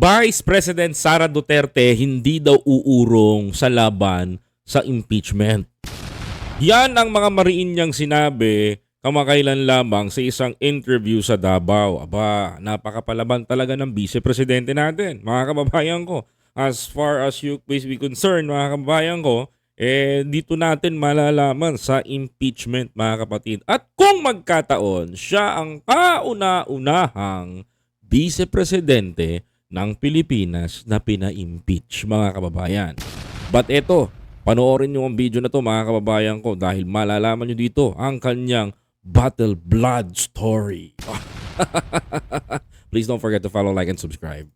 Vice President Sara Duterte hindi daw uurong sa laban sa impeachment. Yan ang mga mariin niyang sinabi kamakailan lamang sa isang interview sa Davao. Aba, napakapalaban talaga ng Vice Presidente natin, mga kababayan ko. As far as you please be concerned, mga kababayan ko, eh, dito natin malalaman sa impeachment, mga kapatid. At kung magkataon, siya ang kauna-unahang Vice Presidente ng Pilipinas na pina-impeach, mga kababayan. But eto, panoorin nyo ang video na to mga kababayan ko dahil malalaman nyo dito ang kanyang battle blood story. Please don't forget to follow, like, and subscribe.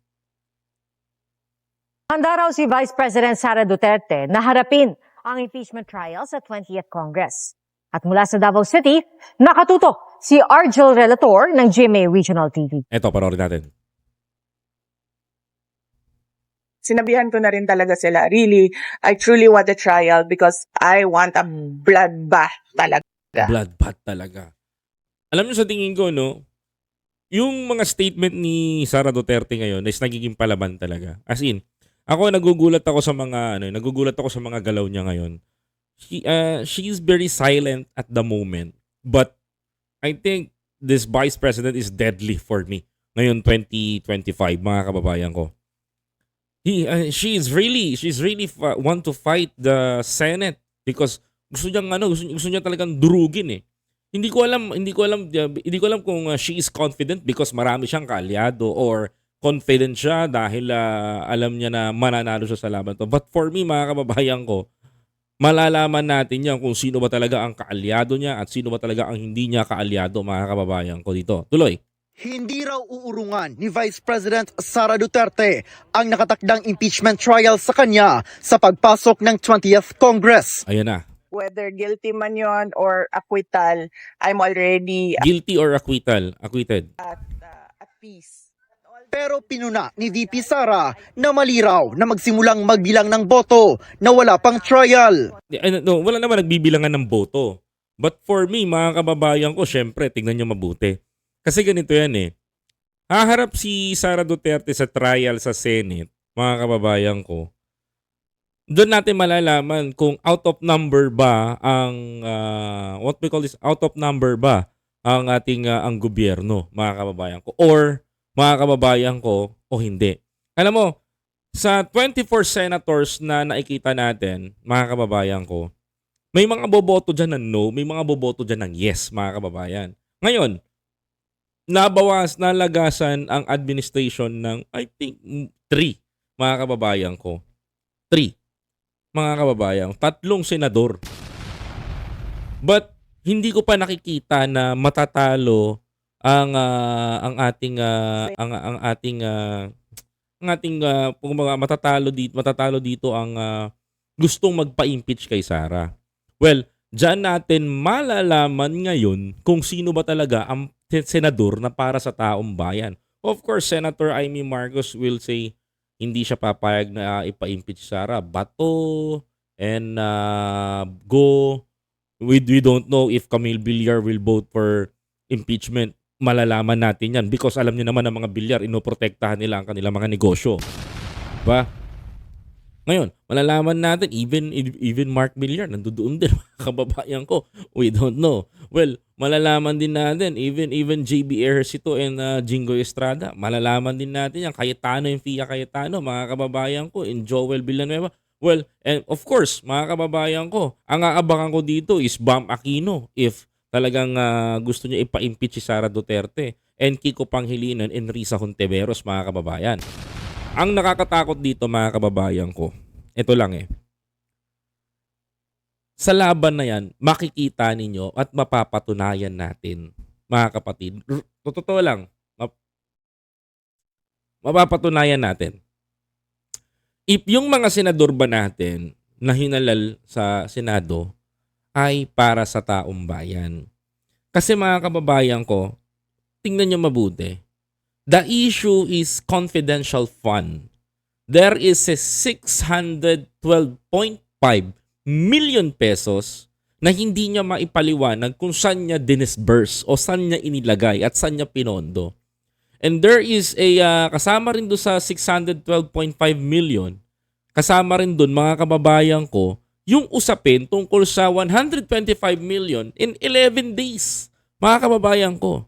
Handa raw si Vice President Sara Duterte na harapin ang impeachment trial sa 20th Congress. At mula sa Davao City, nakatuto si Argel Relator ng GMA Regional TV. Eto, panoorin natin. Sinabihan ko na rin talaga sila, really, I truly want a trial because I want a bloodbath talaga. Bloodbath talaga. Alam nyo sa tingin ko, no, yung mga statement ni Sara Duterte ngayon is nagiging palaban talaga. As in, ako nagugulat ako sa mga ano, nagugulat ako sa mga galaw niya ngayon. She uh, she is very silent at the moment, but I think this vice president is deadly for me ngayon 2025 mga kababayan ko. He uh, she is really she's really fa- want to fight the Senate because gusto niya ano gusto, gusto niya talagang durugin eh. Hindi ko alam hindi ko alam uh, hindi ko alam kung uh, she is confident because marami siyang kaalyado or confident siya dahil uh, alam niya na mananalo siya sa laban to. But for me mga kababayan ko, malalaman natin yan kung sino ba talaga ang kaalyado niya at sino ba talaga ang hindi niya kaalyado mga kababayan ko dito. Tuloy. Hindi raw uurungan ni Vice President Sara Duterte ang nakatakdang impeachment trial sa kanya sa pagpasok ng 20th Congress. Ayan na. Whether guilty man yon or acquittal, I'm already Guilty or acquittal? Acquitted. at, uh, at peace. Pero pinuna ni VP Sara na maliraw na magsimulang magbilang ng boto na wala pang trial. No, wala naman nagbibilangan ng boto. But for me, mga kababayan ko, syempre, tingnan nyo mabuti. Kasi ganito yan eh. Haharap si Sara Duterte sa trial sa Senate, mga kababayan ko. Doon natin malalaman kung out of number ba ang, ah, what we call this, out of number ba ang ating ah, ang gobyerno, mga kababayan ko. Or, mga kababayan ko, o hindi. Alam mo, sa 24 senators na nakikita natin, mga kababayan ko, may mga boboto dyan ng no, may mga boboto dyan ng yes, mga kababayan. Ngayon, nabawas, nalagasan ang administration ng, I think, three, mga kababayan ko. Three, mga kababayan. Tatlong senador. But, hindi ko pa nakikita na matatalo ang ah, ang ating ah, ang ang ating ah, ang ating uh, kumbaga, matatalo dito matatalo dito ang ah, gustong magpa-impeach kay Sara. Well, diyan natin malalaman ngayon kung sino ba talaga ang senador na para sa taong bayan. Of course, Senator Amy Marcos will say hindi siya papayag na ipa-impeach Sara. Bato and ah, go. We, we don't know if Camille Villar will vote for impeachment malalaman natin yan because alam niyo naman ang mga bilyar, inoprotektahan nila ang kanilang mga negosyo. Ba? Ngayon, malalaman natin, even even Mark Villar, nandoon din, mga kababayan ko. We don't know. Well, malalaman din natin, even even JB Ejercito and uh, Jingo Estrada, malalaman din natin yan. Cayetano yung Fia Cayetano, mga kababayan ko, and Joel Villanueva. Well, and of course, mga kababayan ko, ang aabangan ko dito is Bam Aquino if talagang ah, gusto niya ipa-impeach si Sara Duterte and Kiko Pangilinan and Risa Hontiveros mga kababayan. Ang nakakatakot dito mga kababayan ko, ito lang eh. Sa laban na yan, makikita ninyo at mapapatunayan natin, mga kapatid. Totoo lang, map- mapapatunayan natin. If yung mga senador ba natin na hinalal sa Senado ay para sa taong bayan. Kasi mga kababayan ko, tingnan nyo mabuti. The issue is confidential fund. There is a 612.5 million pesos na hindi niya maipaliwanag kung saan niya dinisburse o saan niya inilagay at saan niya pinondo. And there is a, ah, kasama rin doon sa 612.5 million, kasama rin doon mga kababayan ko, yung usapin tungkol sa 125 million in 11 days, mga kababayan ko.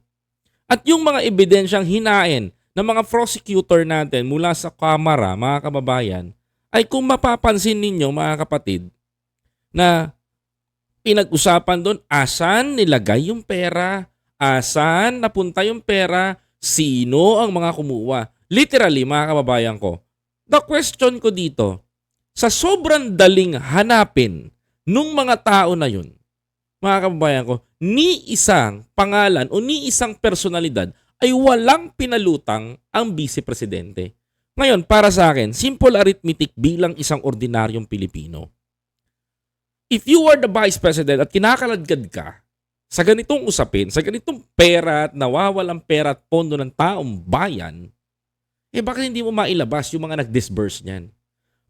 At yung mga ebidensyang hinain ng mga prosecutor natin mula sa kamara, mga kababayan, ay kung mapapansin ninyo, mga kapatid, na pinag-usapan doon, asan nilagay yung pera, asan napunta yung pera, sino ang mga kumuha. Literally, mga kababayan ko, the question ko dito, sa sobrang daling hanapin nung mga tao na yun, mga kababayan ko, ni isang pangalan o ni isang personalidad ay walang pinalutang ang vice presidente. Ngayon, para sa akin, simple arithmetic bilang isang ordinaryong Pilipino. If you are the vice president at kinakaladkad ka sa ganitong usapin, sa ganitong pera at nawawalang pera at pondo ng taong bayan, eh bakit hindi mo mailabas yung mga nag-disburse niyan?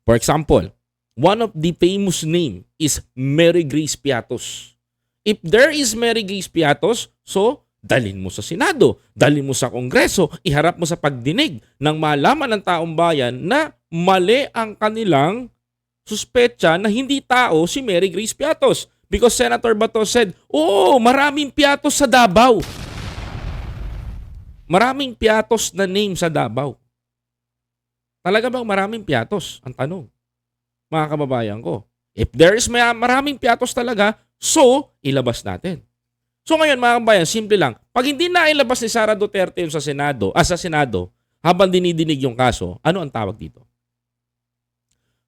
For example, one of the famous name is Mary Grace Piatos. If there is Mary Grace Piatos, so dalin mo sa Senado, dalin mo sa Kongreso, iharap mo sa pagdinig nang malaman ng taong bayan na mali ang kanilang suspecha na hindi tao si Mary Grace Piatos. Because Senator Bato said, Oo, maraming Piatos sa Davao. Maraming Piatos na name sa Davao. Talaga bang maraming Piatos? Ang tanong. Mga kababayan ko. If there is may maraming Piatos talaga, so ilabas natin. So ngayon mga kababayan, simple lang. Pag hindi na ilabas ni Sara Duterte yung sa Senado, ah, sa Senado, habang dinidinig yung kaso, ano ang tawag dito?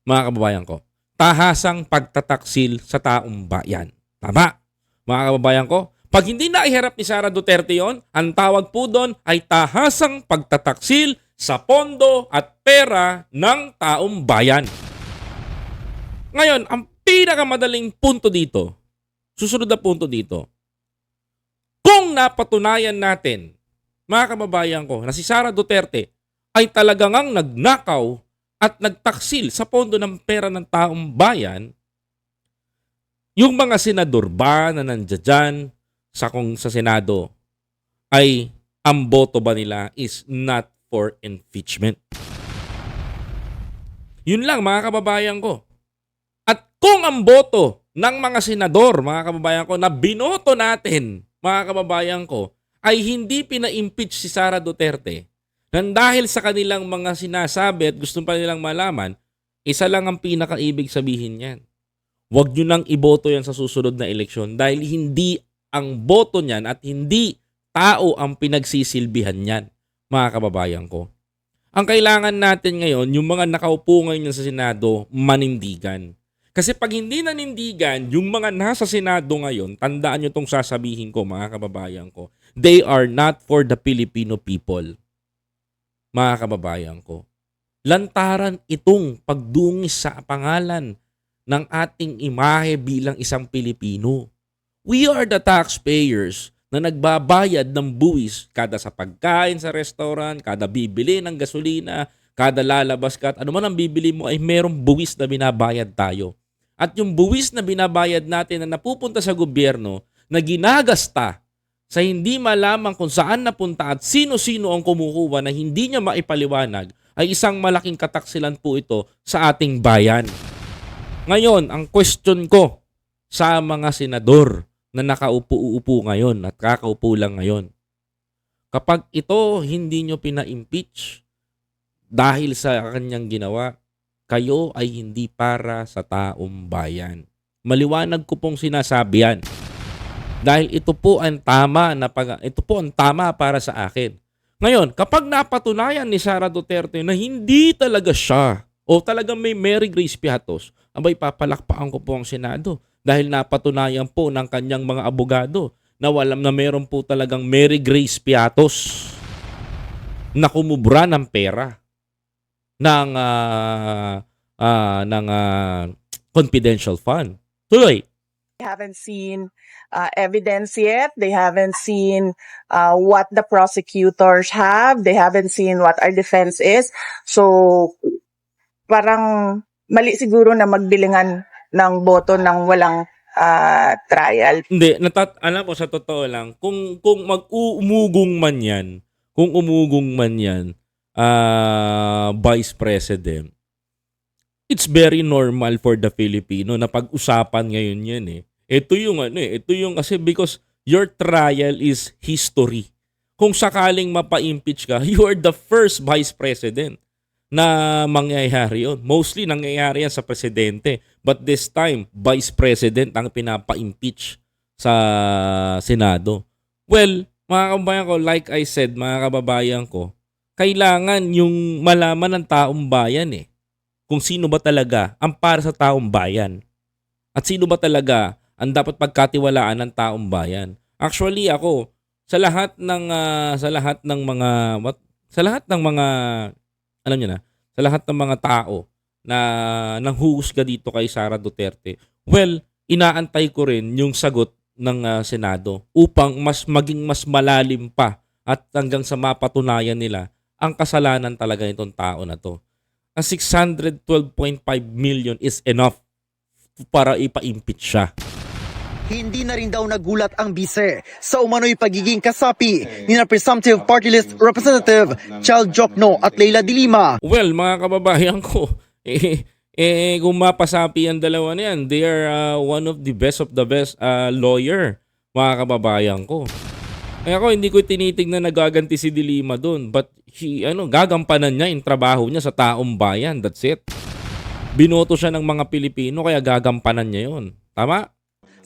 Mga kababayan ko, tahasang pagtataksil sa taong bayan. Tama. Mga kababayan ko, pag hindi na iharap ni Sara Duterte yon, ang tawag po doon ay tahasang pagtataksil sa pondo at pera ng taong bayan. Ngayon, ang pinakamadaling punto dito, susunod na punto dito, kung napatunayan natin, mga kababayan ko, na si Sara Duterte ay talagang ang nagnakaw at nagtaksil sa pondo ng pera ng taong bayan, yung mga senador ba na nandiyan sa, kung, sa Senado ay ang boto ba nila is not for impeachment. Yun lang mga kababayan ko. At kung ang boto ng mga senador, mga kababayan ko, na binoto natin, mga kababayan ko, ay hindi pina-impeach si Sara Duterte, nang dahil sa kanilang mga sinasabi at gusto pa nilang malaman, isa lang ang pinakaibig sabihin niyan. Huwag nyo nang iboto yan sa susunod na eleksyon dahil hindi ang boto niyan at hindi tao ang pinagsisilbihan niyan, mga kababayan ko. Ang kailangan natin ngayon, yung mga nakaupo ngayon sa Senado, manindigan. Kasi pag hindi nanindigan, yung mga nasa Senado ngayon, tandaan nyo itong sasabihin ko, mga kababayan ko, they are not for the Filipino people. Mga kababayan ko. Lantaran itong pagdungis sa pangalan ng ating imahe bilang isang Pilipino. We are the taxpayers na nagbabayad ng buwis kada sa pagkain sa restaurant, kada bibili ng gasolina, kada lalabas ka at ano man ang bibili mo ay merong buwis na binabayad tayo. At yung buwis na binabayad natin na napupunta sa gobyerno na ginagasta sa hindi malaman kung saan napunta at sino-sino ang kumukuha na hindi niya maipaliwanag ay isang malaking kataksilan po ito sa ating bayan. Ngayon, ang question ko sa mga senador na nakaupo-upo ngayon at kakaupo lang ngayon. Kapag ito hindi nyo pina-impeach dahil sa kanyang ginawa, kayo ay hindi para sa taong bayan. Maliwanag ko pong sinasabi yan. Dahil ito po ang tama na pag ito po ang tama para sa akin. Ngayon, kapag napatunayan ni Sara Duterte na hindi talaga siya o talagang may Mary Grace Piatos, abay papalakpakan ko po ang Senado dahil napatunayan po ng kanyang mga abogado na walam na meron po talagang Mary Grace Piatos na kumubra ng pera ng ah, ah, ng ah, confidential fund. Tuloy. They haven't seen uh, evidence yet. They haven't seen uh, what the prosecutors have. They haven't seen what our defense is. So, parang mali siguro na magbilingan ng boto ng walang uh, trial. Hindi, natat alam mo sa totoo lang, kung kung mag-uumugong man 'yan, kung umugong man yan, ah, Vice President, it's very normal for the Filipino na pag-usapan ngayon yan eh. Ito yung ano eh, ito yung kasi because your trial is history. Kung sakaling mapa-impeach ka, you are the first Vice President na mangyayari yun. Mostly nangyayari yan sa presidente. But this time, Vice President ang pinapa-impeach sa Senado. Well, mga kababayan ko, like I said, mga kababayan ko, kailangan yung malaman ng taong bayan eh. Kung sino ba talaga ang para sa taong bayan. At sino ba talaga ang dapat pagkatiwalaan ng taong bayan. Actually ako, sa lahat ng ah, sa lahat ng mga what, sa lahat ng mga alam niyo na, sa lahat ng mga tao na nanghuhusga dito kay Sara Duterte, well, inaantay ko rin yung sagot ng ah, Senado upang mas maging mas malalim pa at hanggang sa mapatunayan nila ang kasalanan talaga nitong tao na to. Ang 612.5 million is enough para ipa-impeach siya. Hindi na rin daw nagulat ang bise sa umano'y pagiging kasapi ni na presumptive party list representative Chal Jokno at Leila Dilima Well, mga kababayan ko, eh, eh kung mapasapi ang dalawa na yan, they are uh, one of the best of the best uh, lawyer, mga kababayan ko. Kaya ako, hindi ko tinitignan na gaganti si Dilima doon. But, he, ano, gagampanan niya yung trabaho niya sa taong bayan. That's it. Binoto siya ng mga Pilipino, kaya gagampanan niya yon Tama?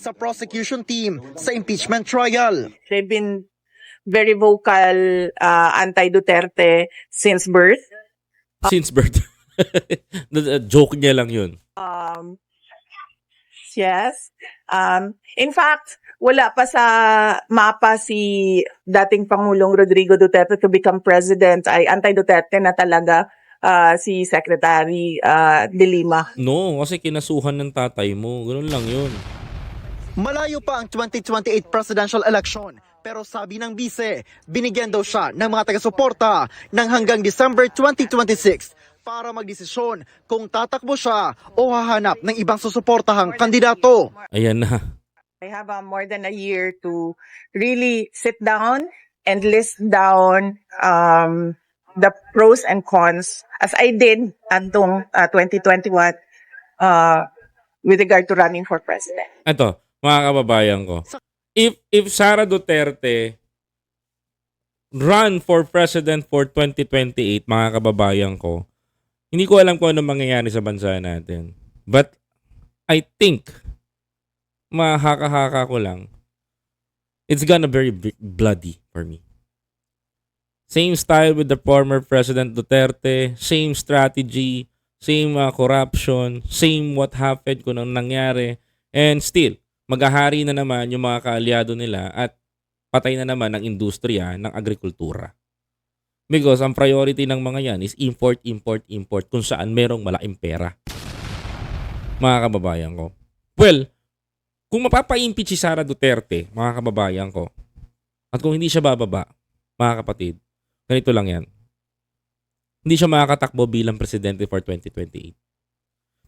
Sa prosecution team sa impeachment trial. They've been very vocal uh, anti-Duterte since birth. Since birth. Joke niya lang yun. Um, yes. Um, in fact, wala pa sa mapa si dating Pangulong Rodrigo Duterte to become president ay anti-Duterte na talaga uh, si Secretary uh, De Lima. No, kasi kinasuhan ng tatay mo. Ganun lang yun. Malayo pa ang 2028 presidential election pero sabi ng bise, binigyan daw siya ng mga taga-suporta ng hanggang December 2026 para magdesisyon kung tatakbo siya o hahanap ng ibang susuportahang kandidato. Ayan na. I have uh, more than a year to really sit down and list down um, the pros and cons as I did antong uh, 2021 uh, with regard to running for president. Ito, mga kababayan ko. If if Sara Duterte run for president for 2028, mga kababayan ko, hindi ko alam kung ano mangyayari sa bansa natin. But I think mahaka-haka ko lang. It's gonna very big, bloody for me. Same style with the former President Duterte, same strategy, same uh, corruption, same what happened kung anong nangyari. And still, maghahari na naman yung mga kaalyado nila at patay na naman ang industriya ng agrikultura. Because ang priority ng mga yan is import, import, import kung saan merong malaking pera. Mga kababayan ko. Well, kung mapapa-impeach si Sara Duterte, mga kababayan ko, at kung hindi siya bababa, mga kapatid, ganito lang yan. Hindi siya makakatakbo bilang presidente for 2028.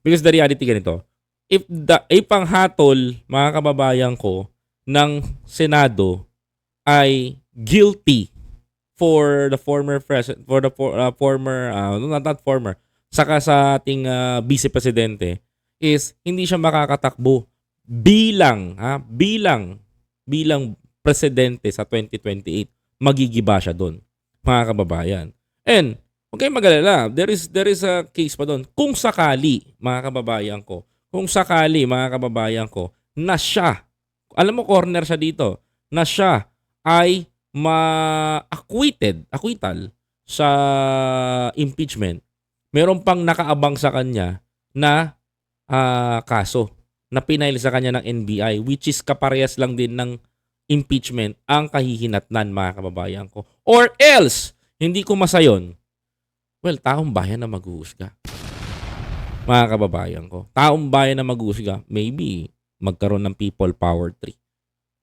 Because the reality ganito, if the if ang hatol mga kababayan ko ng Senado ay guilty for the former president for the for, uh, former uh, not, not former saka sa ating uh, vice presidente is hindi siya makakatakbo bilang ha bilang bilang presidente sa 2028 magigiba siya doon mga kababayan. And okay magalala there is there is a case pa doon kung sakali mga kababayan ko kung sakali mga kababayan ko na siya, alam mo corner siya dito, na siya ay ma-acquitted, acquittal sa impeachment, meron pang nakaabang sa kanya na ah, kaso na pinail sa kanya ng NBI which is kaparehas lang din ng impeachment ang kahihinatnan mga kababayan ko. Or else, hindi ko masayon, well, taong bayan na maghuhusga mga kababayan ko. Taong bayan na maghusga, maybe magkaroon ng people power tree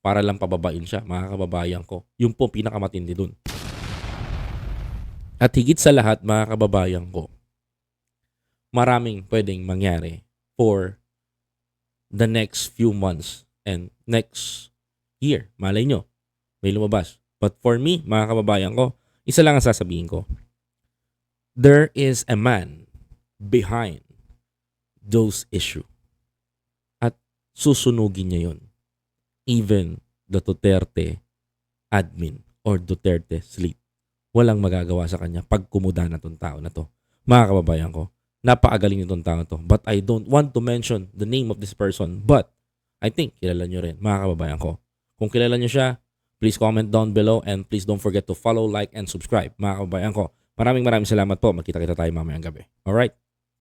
para lang pababain siya, mga kababayan ko. Yun po pinakamatindi dun. At higit sa lahat, mga kababayan ko, maraming pwedeng mangyari for the next few months and next year. Malay nyo, may lumabas. But for me, mga kababayan ko, Isa lang ang sasabihin ko. There is a man behind those issue. At susunugin niya yon. Even the Duterte admin or Duterte sleep. Walang magagawa sa kanya pag kumuda na tong tao na to. Mga kababayan ko, napakagaling nitong tao to. But I don't want to mention the name of this person. But I think kilala nyo rin, mga kababayan ko. Kung kilala nyo siya, please comment down below and please don't forget to follow, like, and subscribe, mga kababayan ko. Maraming maraming salamat po. Magkita-kita tayo mamayang gabi. Alright?